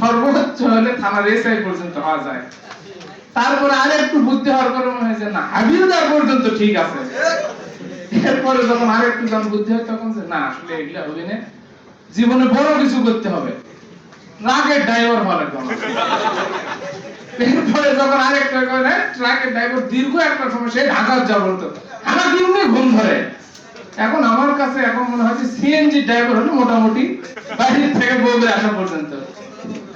সর্বোচ্চ হলে থানার এসআই পর্যন্ত হওয়া যায়। তারপরে আর একটু বুদ্ধি হওয়ার পরে মনে হয় যে, না, হাবিলদার পর্যন্ত ঠিক আছে। এরপরে যখন আর একটু যখন বুদ্ধি হয়, তখন যে, না, আসলে এগুলা না জীবনে বড় কিছু করতে হবে। ট্রাকের ড্রাইভার আমার। এরপরে যখন আরেকটা করে ট্রাকের ড্রাইভার দীর্ঘ একটা সময় সে ঢাকা যা বলতো। আমার দিনে ঘুম ধরে। এখন আমার কাছে এখন মনে হচ্ছে সিএনজি ড্রাইভার হলো মোটামুটি বাইরে থেকে বউদের আসা পর্যন্ত।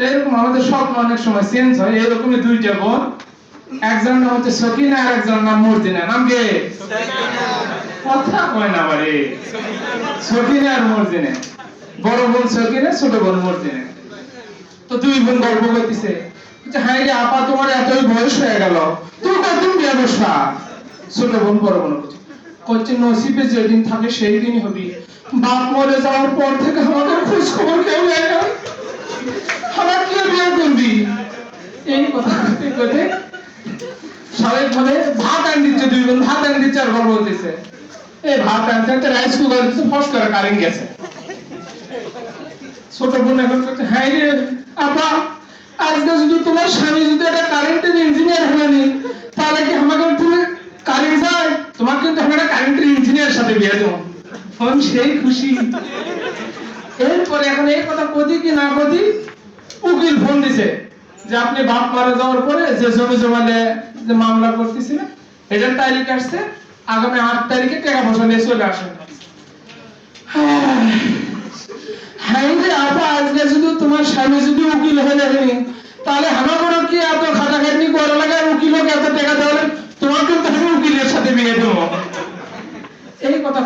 এরকম আমাদের স্বপ্ন অনেক সময় চেঞ্জ হয়। এরকমই দুইটা বোন। একজন নাম হচ্ছে সকিনা আর একজন নাম মর্জিনা। নাম কে? কথা কয় না বাড়ি। সকিনা আর মর্জিনা। বড় বোন সকিনা, ছোট বোন মর্জিনা। তো দুই বোন গল্প করতেছে। হাই রে আপা, তোমার এতই বয়স হয়ে গেল। তুমি কতদিন বিয়ে বসবা ছোট বোন, বড় বোন। বলছে, নসিবে যেদিন থাকে সেই দিনই হবি। বাপ মরে যাওয়ার পর থেকে আমাদের খোঁজ খবর কেউ নেয় না। আমার কি বিয়ে করবি? এই কথা করতে সবাই বলে ভাত আন দিচ্ছে দুই বোন ভাত আন দিচ্ছে আর গল্প হতেছে এই ভাত আনতে আনতে রাইস কুকার দিচ্ছে করে কারেন্ট গেছে। ছোট বোন এখন করছে হ্যাঁ রে আপা আজকে যদি তোমার স্বামী যদি একটা কারেন্টের ইঞ্জিনিয়ার হয়নি তাহলে কি আমাকে তুমি কারেন্ট যায়? তোমার কিন্তু আমি একটা কারেন্টের ইঞ্জিনিয়ার সাথে বিয়ে দেবো। ফোন সেই খুশি। এরপরে এখন এই কথা কদি কি না কদি, উকিল ফোন দিছে যে আপনি বাপ মারা যাওয়ার পরে যে জমি জমালে যে মামলা করতেছিলেন এটার তারিখ আসছে, আগামী আট তারিখে টাকা পয়সা নিয়ে চলে আসেন। হ্যাঁ। রে আপা, আজকে যদি তোমার স্বামী যদি উকিল হয়ে যাবেনি তাহলে আমাকেও কি এত খাটাখাটনি করা লাগে? আর উকিলকে এত টাকা দেওয়া তোমার কিন্তু আমি উকিলের সাথে বিয়ে দেবো এই কথা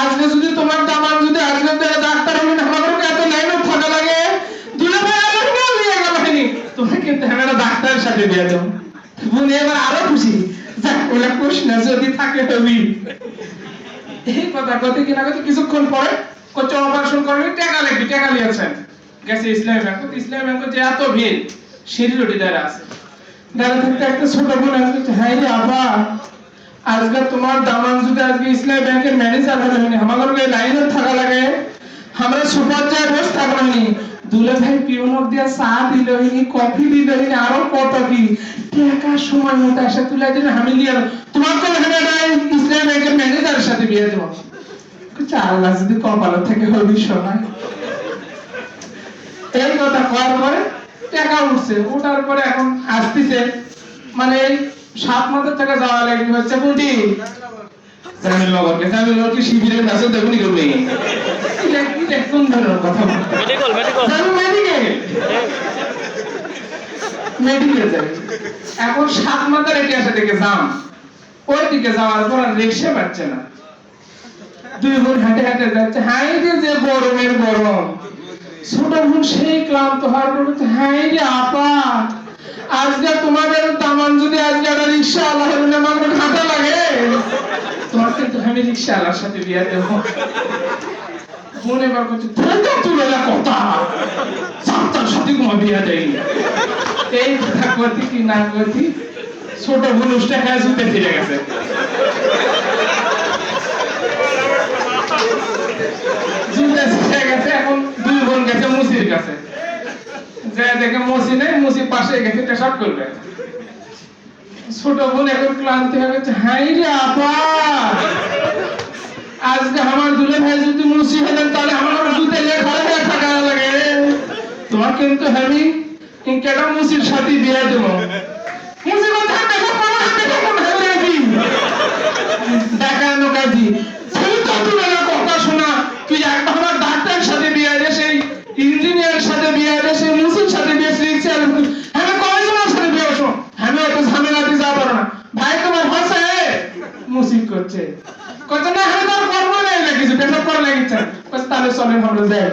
আজকে যদি তোমার দামান যদি আজকে তারা ডাক্তার হবেন আমাদের এত লাইনে থাকা লাগে। দুলে ভাই, আমার কেউ নিয়ে গেল হয়নি। তুমি কিন্তু একটা ডাক্তারের সাথে বিয়ে দেবো। বোন, এবার আরও খুশি। যাক, ওলা খুশ না যদি থাকে হবি। এই কথা কত কিনা কত কিছুক্ষণ পরে কত অপারেশন করবে টাকা লাগবে, টাকা নিয়েছেন গেছে ইসলামী ব্যাংক ইসলামী ব্যাংক যে এত ভিড়, সিঁড়ি রুটি দ্বারা আছে। দাঁড়া থাকতে একটা ছোট বোন আসছে হ্যাঁ রে, আপা। আজকে তোমার দামান যদি আজকে ইসলামী ব্যাংকের ম্যানেজার হলে হয়নি আমাদের ওই লাইনে থাকা লাগে। আমরা সুপার চায় বসে থাকব দুলে ভাই পিওনক দিয়ে চা দিল হইনি কফি দিল হইনি আরও কত কি। টাকা সময় মতো এসে তুলে দিলে আমি এলাম। তোমার তো এখানে ইসলামী ব্যাংকের ম্যানেজারের সাথে বিয়ে দেবো। আল্লাহ যদি কপালের থেকে হবি সময় এই কথা করার পরে টাকা উঠছে। ওঠার পরে এখন আসতেছে। মানে সাত থেকে যাওয়া লাগে হচ্ছে বুটি জামিল নগরকে জামিল নগরকে শিবিরের কাছে দেখুনি করবে এটা এটা কোন ধরনের কথা মেডিকেল মেডিকেল মেডিকেল মেডিকেল যাই। এখন সাত মাথার এটি থেকে যাম ওই দিকে যাওয়ার পর আর রিক্সা পাচ্ছে না। দুই বোন হাঁটে হাঁটে যাচ্ছে হাই রে যে গরমের গরম। ছোট বোন সেই ক্লান্ত হওয়ার পর হাই রে আপা। আজকে তোমাদের দামান যদি আজকে একটা রিক্সা আল্লাহ আমাকে ঘাটা লাগে। তোমার কিন্তু আমি রিক্সা, আল্লাহর সাথে বিয়ে দেবো। কি না ছোট গেছে। গেছে, এখন দুই বোন গেছে, মুসির কাছে দেখে মুসি নেই, মুসি পাশে গেছে, পেশাব করবে। ছোট বোন এখন ক্লান্তি হয়ে গেছে, হাই রে আপা! আজকে আমার দুলে ভাই যদি মুসি হলেন তাহলে আমার জুতে নিয়ে ঘরে হয়ে থাকা লাগে তোমার কিন্তু আমি কেটা মুসির সাথে বিয়ে দেব। সেই বেশ সাথে বিয়ে হ্যাঁ আমি কয়জনের সাথে বিয়ে বসো হ্যাঁ এত ঝামেলা দিয়ে পারো না। ভাই, তোমার হাসে মুসিব করছে। কত না হ্যাঁ তোর কর্ম নাই লাগিছে পেশাব করা লাগিছে তাহলে চলে ভালো যায়